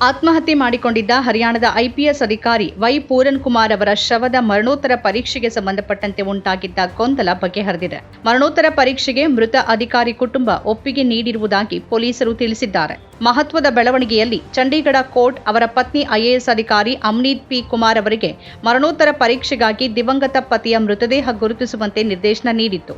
ಆತ್ಮಹತ್ಯೆ ಮಾಡಿಕೊಂಡಿದ್ದ ಹರಿಯಾಣದ ಐಪಿಎಸ್ ಅಧಿಕಾರಿ ವೈ ಪೂರನ್ ಕುಮಾರ್ ಅವರ ಶವದ ಮರಣೋತ್ತರ ಪರೀಕ್ಷೆಗೆ ಸಂಬಂಧಪಟ್ಟಂತೆ ಉಂಟಾಗಿದ್ದ ಗೊಂದಲ ಬಗೆಹರಿದಿದೆ. ಮರಣೋತ್ತರ ಪರೀಕ್ಷೆಗೆ ಮೃತ ಅಧಿಕಾರಿ ಕುಟುಂಬ ಒಪ್ಪಿಗೆ ನೀಡಿರುವುದಾಗಿ ಪೊಲೀಸರು ತಿಳಿಸಿದ್ದಾರೆ. ಮಹತ್ವದ ಬೆಳವಣಿಗೆಯಲ್ಲಿ ಚಂಡೀಗಢ ಕೋರ್ಟ್ ಅವರ ಪತ್ನಿ ಐಎಎಸ್ ಅಧಿಕಾರಿ ಅಮ್ನೀತ್ ಪಿ ಕುಮಾರ್ ಅವರಿಗೆ ಮರಣೋತ್ತರ ಪರೀಕ್ಷೆಗಾಗಿ ದಿವಂಗತ ಪತಿಯ ಮೃತದೇಹ ಗುರುತಿಸುವಂತೆ ನಿರ್ದೇಶನ ನೀಡಿತ್ತು.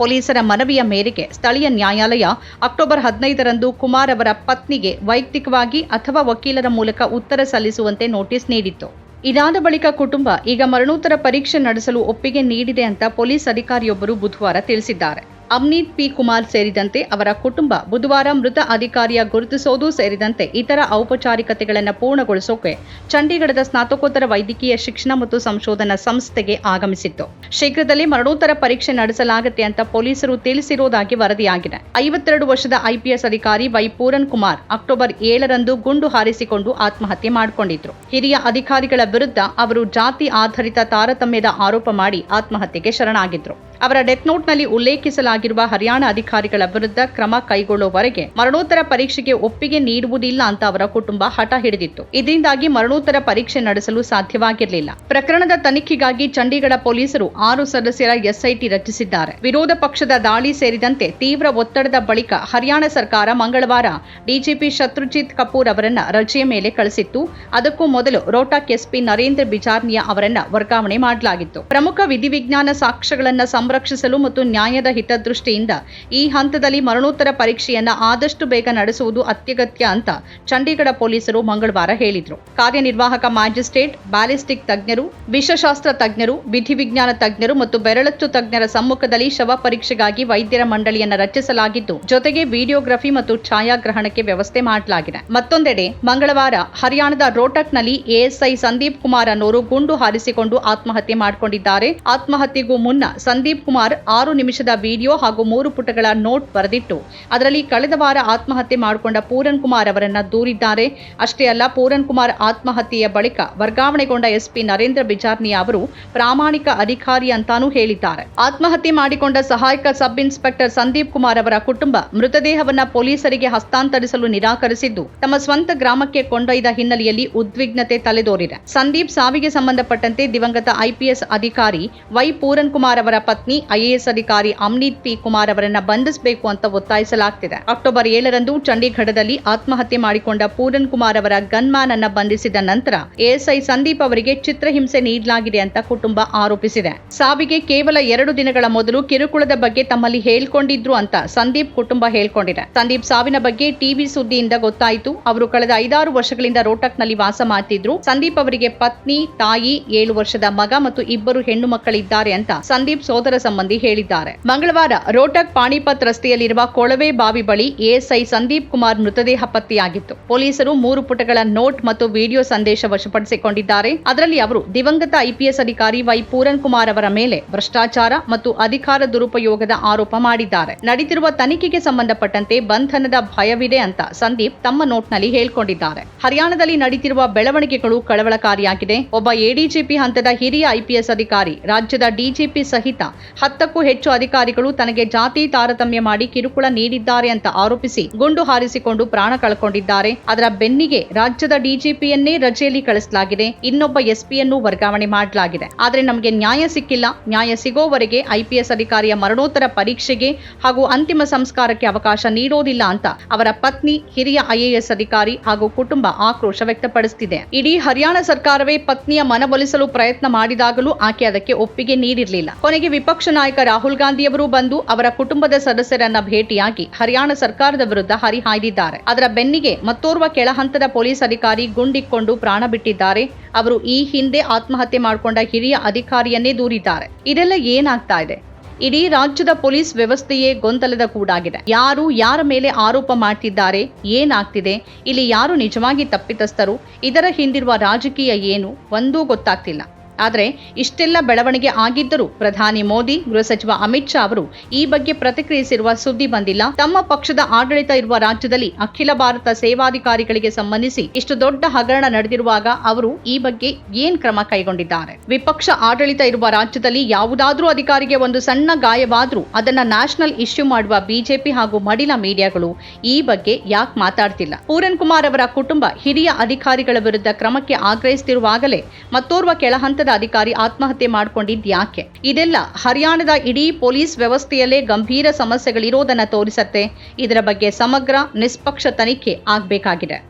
ಪೊಲೀಸರ ಮನವಿಯ ಮೇರೆಗೆ ಸ್ಥಳೀಯ ನ್ಯಾಯಾಲಯ ಅಕ್ಟೋಬರ್ ಹದಿನೈದರಂದು ಕುಮಾರ್ ಅವರ ಪತ್ನಿಗೆ ವೈಯಕ್ತಿಕವಾಗಿ ಅಥವಾ ವಕೀಲರ ಮೂಲಕ ಉತ್ತರ ಸಲ್ಲಿಸುವಂತೆ ನೋಟಿಸ್ ನೀಡಿತ್ತು. ಇದಾದ ಬಳಿಕ ಕುಟುಂಬ ಈಗ ಮರಣೋತ್ತರ ಪರೀಕ್ಷೆ ನಡೆಸಲು ಒಪ್ಪಿಗೆ ನೀಡಿದೆ ಅಂತ ಪೊಲೀಸ್ ಅಧಿಕಾರಿಯೊಬ್ಬರು ಬುಧವಾರ ತಿಳಿಸಿದ್ದಾರೆ. ಅಮ್ನೀತ್ ಪಿ ಕುಮಾರ್ ಸೇರಿದಂತೆ ಅವರ ಕುಟುಂಬ ಬುಧವಾರ ಮೃತ ಅಧಿಕಾರಿಯ ಗುರುತಿಸೋದು ಸೇರಿದಂತೆ ಇತರ ಔಪಚಾರಿಕತೆಗಳನ್ನು ಪೂರ್ಣಗೊಳಿಸೋಕೆ ಚಂಡೀಗಢದ ಸ್ನಾತಕೋತ್ತರ ವೈದ್ಯಕೀಯ ಶಿಕ್ಷಣ ಮತ್ತು ಸಂಶೋಧನಾ ಸಂಸ್ಥೆಗೆ ಆಗಮಿಸಿತ್ತು. ಶೀಘ್ರದಲ್ಲೇ ಮರಣೋತ್ತರ ಪರೀಕ್ಷೆ ನಡೆಸಲಾಗುತ್ತೆ ಅಂತ ಪೊಲೀಸರು ತಿಳಿಸಿರುವುದಾಗಿ ವರದಿಯಾಗಿದೆ. ಐವತ್ತೆರಡು ವರ್ಷದ ಐಪಿಎಸ್ ಅಧಿಕಾರಿ ವೈ ಪೂರನ್ ಕುಮಾರ್ ಅಕ್ಟೋಬರ್ ಏಳರಂದು ಗುಂಡು ಹಾರಿಸಿಕೊಂಡು ಆತ್ಮಹತ್ಯೆ ಮಾಡಿಕೊಂಡಿದ್ರು. ಹಿರಿಯ ಅಧಿಕಾರಿಗಳ ವಿರುದ್ಧ ಅವರು ಜಾತಿ ಆಧಾರಿತ ತಾರತಮ್ಯದ ಆರೋಪ ಮಾಡಿ ಆತ್ಮಹತ್ಯೆಗೆ ಶರಣಾಗಿದ್ರು. ಅವರ ಡೆತ್ ನೋಟ್ನಲ್ಲಿ ಉಲ್ಲೇಖಿಸಲಾಗಿರುವ ಹರಿಯಾಣ ಅಧಿಕಾರಿಗಳ ವಿರುದ್ಧ ಕ್ರಮ ಕೈಗೊಳ್ಳುವವರೆಗೆ ಮರಣೋತ್ತರ ಪರೀಕ್ಷೆಗೆ ಒಪ್ಪಿಗೆ ನೀಡುವುದಿಲ್ಲ ಅಂತ ಅವರ ಕುಟುಂಬ ಹಠ ಹಿಡಿದಿತ್ತು. ಇದರಿಂದಾಗಿ ಮರಣೋತ್ತರ ಪರೀಕ್ಷೆ ನಡೆಸಲು ಸಾಧ್ಯವಾಗಿರಲಿಲ್ಲ. ಪ್ರಕರಣದ ತನಿಖೆಗಾಗಿ ಚಂಡೀಗಢ ಪೊಲೀಸರು ಆರು ಸದಸ್ಯರ ಎಸ್ಐಟಿ ರಚಿಸಿದ್ದಾರೆ. ವಿರೋಧ ಪಕ್ಷದ ದಾಳಿ ಸೇರಿದಂತೆ ತೀವ್ರ ಒತ್ತಡದ ಬಳಿಕ ಹರಿಯಾಣ ಸರ್ಕಾರ ಮಂಗಳವಾರ ಡಿಜಿಪಿ ಶತ್ರುಜಿತ್ ಕಪೂರ್ ಅವರನ್ನ ರಜೆಯ ಮೇಲೆ ಕಳಿಸಿತ್ತು. ಅದಕ್ಕೂ ಮೊದಲು ರೋಟಾಕ್ ಎಸ್ಪಿ ನರೇಂದ್ರ ಬಿಜಾರ್ನಿಯಾ ಅವರನ್ನ ವರ್ಗಾವಣೆ ಮಾಡಲಾಗಿತ್ತು. ಪ್ರಮುಖ ವಿಧಿವಿಜ್ಞಾನ ಸಾಕ್ಷ್ಯಗಳನ್ನ ಸಂರಕ್ಷಿಸಲು ಮತ್ತು ನ್ಯಾಯದ ಹಿತದೃಷ್ಟಿಯಿಂದ ಈ ಹಂತದಲ್ಲಿ ಮರಣೋತ್ತರ ಪರೀಕ್ಷೆಯನ್ನ ಆದಷ್ಟು ಬೇಗ ನಡೆಸುವುದು ಅತ್ಯಗತ್ಯ ಅಂತ ಚಂಡೀಗಢ ಪೊಲೀಸರು ಮಂಗಳವಾರ ಹೇಳಿದ್ರು. ಕಾರ್ಯನಿರ್ವಾಹಕ ಮ್ಯಾಜಿಸ್ಟ್ರೇಟ್, ಬ್ಯಾಲಿಸ್ಟಿಕ್ ತಜ್ಞರು, ವಿಷಶಾಸ್ತ್ರ ತಜ್ಞರು, ವಿಧಿವಿಜ್ಞಾನ ತಜ್ಞರು ಮತ್ತು ಬೆರಳಚ್ಚು ತಜ್ಞರ ಸಮ್ಮುಖದಲ್ಲಿ ಶವ ಪರೀಕ್ಷೆಗಾಗಿ ವೈದ್ಯರ ಮಂಡಳಿಯನ್ನ ರಚಿಸಲಾಗಿದ್ದು, ಜೊತೆಗೆ ವಿಡಿಯೋಗ್ರಫಿ ಮತ್ತು ಛಾಯಾಗ್ರಹಣಕ್ಕೆ ವ್ಯವಸ್ಥೆ ಮಾಡಲಾಗಿದೆ. ಮತ್ತೊಂದೆಡೆ, ಮಂಗಳವಾರ ಹರಿಯಾಣದ ರೋಟಕ್ನಲ್ಲಿ ಎಎಸ್ಐ ಸಂದೀಪ್ ಕುಮಾರ್ ಅನ್ನೋರು ಗುಂಡು ಹಾರಿಸಿಕೊಂಡು ಆತ್ಮಹತ್ಯೆ ಮಾಡಿಕೊಂಡಿದ್ದಾರೆ. ಆತ್ಮಹತ್ಯೆಗೂ ಮುನ್ನ ಸಂದೀಪ್ ಕುಮಾರ್ ಆರು ನಿಮಿಷದ ವಿಡಿಯೋ ಹಾಗೂ ಮೂರು ಪುಟಗಳ ನೋಟ್ ಬರೆದಿಟ್ಟು, ಅದರಲ್ಲಿ ಕಳೆದ ವಾರ ಆತ್ಮಹತ್ಯೆ ಮಾಡಿಕೊಂಡ ಪೂರನ್ ಕುಮಾರ್ ಅವರನ್ನ ದೂರಿದ್ದಾರೆ. ಅಷ್ಟೇ ಅಲ್ಲ, ಪೂರನ್ ಕುಮಾರ್ ಆತ್ಮಹತ್ಯೆಯ ಬಳಿಕ ವರ್ಗಾವಣೆಗೊಂಡ ಎಸ್ಪಿ ನರೇಂದ್ರ ಬಿಜಾರ್ನಿಯಾ ಅವರು ಪ್ರಾಮಾಣಿಕ ಅಧಿಕಾರಿ ಅಂತಾನೂ ಹೇಳಿದ್ದಾರೆ. ಆತ್ಮಹತ್ಯೆ ಮಾಡಿಕೊಂಡ ಸಹಾಯಕ ಸಬ್ ಇನ್ಸ್ಪೆಕ್ಟರ್ ಸಂದೀಪ್ ಕುಮಾರ್ ಅವರ ಕುಟುಂಬ ಮೃತದೇಹವನ್ನ ಪೊಲೀಸರಿಗೆ ಹಸ್ತಾಂತರಿಸಲು ನಿರಾಕರಿಸಿದ್ದು, ತಮ್ಮ ಸ್ವಂತ ಗ್ರಾಮಕ್ಕೆ ಕೊಂಡೊಯ್ದ ಹಿನ್ನೆಲೆಯಲ್ಲಿ ಉದ್ವಿಗ್ನತೆ ತಲೆದೋರಿದೆ. ಸಂದೀಪ್ ಸಾವಿಗೆ ಸಂಬಂಧಪಟ್ಟಂತೆ ದಿವಂಗತ ಐಪಿಎಸ್ ಅಧಿಕಾರಿ ವೈ ಪೂರನ್ ಕುಮಾರ್ ಅವರ ಪತ್ನಿ ಐಎಎಸ್ ಅಧಿಕಾರಿ ಅಮ್ನೀತ್ ಪಿ ಕುಮಾರ್ ಅವರನ್ನ ಬಂಧಿಸಬೇಕು ಅಂತ ಒತ್ತಾಯಿಸಲಾಗ್ತಿದೆ. ಅಕ್ಟೋಬರ್ ಏಳರಂದು ಚಂಡೀಗಢದಲ್ಲಿ ಆತ್ಮಹತ್ಯೆ ಮಾಡಿಕೊಂಡ ಪೂರನ್ ಕುಮಾರ್ ಅವರ ಗನ್ಮ್ಯಾನ್ ಅನ್ನ ಬಂಧಿಸಿದ ನಂತರ ಎಎಸ್ಐ ಸಂದೀಪ್ ಅವರಿಗೆ ಚಿತ್ರಹಿಂಸೆ ನೀಡಲಾಗಿದೆ ಅಂತ ಕುಟುಂಬ ಆರೋಪಿಸಿದೆ. ಸಾವಿಗೆ ಕೇವಲ ಎರಡು ದಿನಗಳ ಮೊದಲು ಕಿರುಕುಳದ ಬಗ್ಗೆ ತಮ್ಮಲ್ಲಿ ಹೇಳ್ಕೊಂಡಿದ್ರು ಅಂತ ಸಂದೀಪ್ ಕುಟುಂಬ ಹೇಳ್ಕೊಂಡಿದೆ. ಸಂದೀಪ್ ಸಾವಿನ ಬಗ್ಗೆ ಟಿವಿ ಸುದ್ದಿಯಿಂದ ಗೊತ್ತಾಯಿತು. ಅವರು ಕಳೆದ ಐದಾರು ವರ್ಷಗಳಿಂದ ರೋಟಕ್ನಲ್ಲಿ ವಾಸ ಮಾಡ್ತಿದ್ರು. ಸಂದೀಪ್ ಅವರಿಗೆ ಪತ್ನಿ, ತಾಯಿ, ಏಳು ವರ್ಷದ ಮಗ ಮತ್ತು ಇಬ್ಬರು ಹೆಣ್ಣು ಮಕ್ಕಳಿದ್ದಾರೆ ಅಂತ ಸಂದೀಪ್ ಸೋದರ ಸಂಬಂಧಿ ಹೇಳಿದ್ದಾರೆ. ಮಂಗಳವಾರ ರೋಟಕ್ ಪಾಣಿಪತ್ ರಸ್ತೆಯಲ್ಲಿರುವ ಕೊಳವೆ ಬಾವಿ ಬಳಿ ಎಎಸ್ಐ ಸಂದೀಪ್ ಕುಮಾರ್ ಮೃತದೇಹ ಪತ್ತೆಯಾಗಿತ್ತು. ಪೊಲೀಸರು ಮೂರು ಪುಟಗಳ ನೋಟ್ ಮತ್ತು ವಿಡಿಯೋ ಸಂದೇಶ ವಶಪಡಿಸಿಕೊಂಡಿದ್ದಾರೆ. ಅದರಲ್ಲಿ ಅವರು ದಿವಂಗತ ಐಪಿಎಸ್ ಅಧಿಕಾರಿ ವೈ ಪೂರನ್ ಕುಮಾರ್ ಅವರ ಮೇಲೆ ಭ್ರಷ್ಟಾಚಾರ ಮತ್ತು ಅಧಿಕಾರ ದುರುಪಯೋಗದ ಆರೋಪ ಮಾಡಿದ್ದಾರೆ. ನಡೆದಿರುವ ತನಿಖೆಗೆ ಸಂಬಂಧಪಟ್ಟಂತೆ ಬಂಧನದ ಭಯವಿದೆ ಅಂತ ಸಂದೀಪ್ ತಮ್ಮ ನೋಟ್ನಲ್ಲಿ ಹೇಳಿಕೊಂಡಿದ್ದಾರೆ. ಹರಿಯಾಣದಲ್ಲಿ ನಡೆದಿರುವ ಬೆಳವಣಿಗೆಗಳು ಕಳವಳಕಾರಿಯಾಗಿದೆ. ಒಬ್ಬ ಎಡಿಜಿಪಿ ಹಂತದ ಹಿರಿಯ ಐಪಿಎಸ್ ಅಧಿಕಾರಿ, ರಾಜ್ಯದ ಡಿಜಿಪಿ ಸಹಿತ ಹತ್ತಕ್ಕೂ ಹೆಚ್ಚು ಅಧಿಕಾರಿಗಳು ತನಗೆ ಜಾತಿ ತಾರತಮ್ಯ ಮಾಡಿ ಕಿರುಕುಳ ನೀಡಿದ್ದಾರೆ ಅಂತ ಆರೋಪಿಸಿ ಗುಂಡು ಹಾರಿಸಿಕೊಂಡು ಪ್ರಾಣ ಕಳ್ಕೊಂಡಿದ್ದಾರೆ. ಅದರ ಬೆನ್ನಿಗೆ ರಾಜ್ಯದ ಡಿಜಿಪಿಯನ್ನೇ ರಜೆಯಲ್ಲಿ ಕಳಿಸಲಾಗಿದೆ. ಇನ್ನೊಬ್ಬ ಎಸ್ಪಿಯನ್ನು ವರ್ಗಾವಣೆ ಮಾಡಲಾಗಿದೆ. ಆದರೆ ನಮಗೆ ನ್ಯಾಯ ಸಿಕ್ಕಿಲ್ಲ. ನ್ಯಾಯ ಸಿಗೋವರೆಗೆ ಐಪಿಎಸ್ ಅಧಿಕಾರಿಯ ಮರಣೋತ್ತರ ಪರೀಕ್ಷೆಗೆ ಹಾಗೂ ಅಂತಿಮ ಸಂಸ್ಕಾರಕ್ಕೆ ಅವಕಾಶ ನೀಡೋದಿಲ್ಲ ಅಂತ ಅವರ ಪತ್ನಿ, ಹಿರಿಯ ಐಎಎಸ್ ಅಧಿಕಾರಿ ಹಾಗೂ ಕುಟುಂಬ ಆಕ್ರೋಶ ವ್ಯಕ್ತಪಡಿಸುತ್ತಿದೆ ಇಡೀ ಹರಿಯಾಣ ಸರ್ಕಾರವೇ ಪತ್ನಿಯ ಮನವೊಲಿಸಲು ಪ್ರಯತ್ನ ಮಾಡಿದಾಗಲೂ ಆಕೆ ಅದಕ್ಕೆ ಒಪ್ಪಿಗೆ ನೀಡಿರಲಿಲ್ಲ. ಕೊನೆಗೆ ವಿಪಕ್ಷ ನಾಯಕ ರಾಹುಲ್ ಗಾಂಧಿಯವರು ಬಂದು ಅವರ ಕುಟುಂಬದ ಸದಸ್ಯರನ್ನ ಭೇಟಿಯಾಗಿ ಹರಿಯಾಣ ಸರ್ಕಾರದ ವಿರುದ್ಧ ಹರಿಹಾಯ್ದಿದ್ದಾರೆ. ಅದರ ಬೆನ್ನಿಗೆ ಮತ್ತೋರ್ವ ಕೆಳಹಂತದ ಪೊಲೀಸ್ ಅಧಿಕಾರಿ ಗುಂಡಿಕ್ಕೊಂಡು ಪ್ರಾಣ ಬಿಟ್ಟಿದ್ದಾರೆ. ಅವರು ಈ ಹಿಂದೆ ಆತ್ಮಹತ್ಯೆ ಮಾಡಿಕೊಂಡ ಹಿರಿಯ ಅಧಿಕಾರಿಯನ್ನೇ ದೂರಿದ್ದಾರೆ. ಇದೆಲ್ಲ ಏನಾಗ್ತಾ ಇದೆ? ಇಡೀ ರಾಜ್ಯದ ಪೊಲೀಸ್ ವ್ಯವಸ್ಥೆಯೇ ಗೊಂದಲದ ಕೂಡಾಗಿದೆ ಯಾರು ಯಾರ ಮೇಲೆ ಆರೋಪ ಮಾಡ್ತಿದ್ದಾರೆ? ಏನಾಗ್ತಿದೆ? ಇಲ್ಲಿ ಯಾರು ನಿಜವಾಗಿ ತಪ್ಪಿತಸ್ಥರು? ಇದರ ಹಿಂದಿರುವ ರಾಜಕೀಯ ಏನು? ಒಂದೂ ಗೊತ್ತಾಗ್ತಿಲ್ಲ. ಆದರೆ ಇಷ್ಟೆಲ್ಲ ಬೆಳವಣಿಗೆ ಆಗಿದ್ದರೂ ಪ್ರಧಾನಿ ಮೋದಿ, ಗೃಹ ಸಚಿವ ಅಮಿತ್ ಶಾ ಅವರು ಈ ಬಗ್ಗೆ ಪ್ರತಿಕ್ರಿಯಿಸಿರುವ ಸುದ್ದಿ ಬಂದಿಲ್ಲ. ತಮ್ಮ ಪಕ್ಷದ ಆಡಳಿತ ಇರುವ ರಾಜ್ಯದಲ್ಲಿ ಅಖಿಲ ಭಾರತ ಸೇವಾಧಿಕಾರಿಗಳಿಗೆ ಸಂಬಂಧಿಸಿ ಇಷ್ಟು ದೊಡ್ಡ ಹಗರಣ ನಡೆದಿರುವಾಗ ಅವರು ಈ ಬಗ್ಗೆ ಏನ್ ಕ್ರಮ ಕೈಗೊಂಡಿದ್ದಾರೆ? ವಿಪಕ್ಷ ಆಡಳಿತ ಇರುವ ರಾಜ್ಯದಲ್ಲಿ ಯಾವುದಾದ್ರೂ ಅಧಿಕಾರಿಗೆ ಒಂದು ಸಣ್ಣ ಗಾಯವಾದ್ರೂ ಅದನ್ನ ನ್ಯಾಷನಲ್ ಇಶ್ಯೂ ಮಾಡುವ ಬಿಜೆಪಿ ಹಾಗೂ ಮಡಿಲ ಮೀಡಿಯಾಗಳು ಈ ಬಗ್ಗೆ ಯಾಕೆ ಮಾತಾಡ್ತಿಲ್ಲ? ಪೂರನ್ ಕುಮಾರ್ ಅವರ ಕುಟುಂಬ ಹಿರಿಯ ಅಧಿಕಾರಿಗಳ ವಿರುದ್ಧ ಕ್ರಮಕ್ಕೆ ಆಗ್ರಹಿಸುತ್ತಿರುವಾಗಲೇ ಮತ್ತೋರ್ವ ಕೆಳಹಂತದ ಅಧಿಕಾರಿ ಆತ್ಮಹತ್ಯೆ ಮಾಡಿಕೊಂಡಿದ್ ಯಾಕೆ ಇದೆಲ್ಲ ಹರಿಯಾಣದ ಇಡೀ ಪೊಲೀಸ್ ವ್ಯವಸ್ಥೆಯಲ್ಲೇ ಗಂಭೀರ ಸಮಸ್ಯೆಗಳಿರೋದನ್ನ ತೋರಿಸತ್ತೆ. ಇದರ ಬಗ್ಗೆ ಸಮಗ್ರ, ನಿಷ್ಪಕ್ಷ ತನಿಖೆ ಆಗ್ಬೇಕಾಗಿದೆ.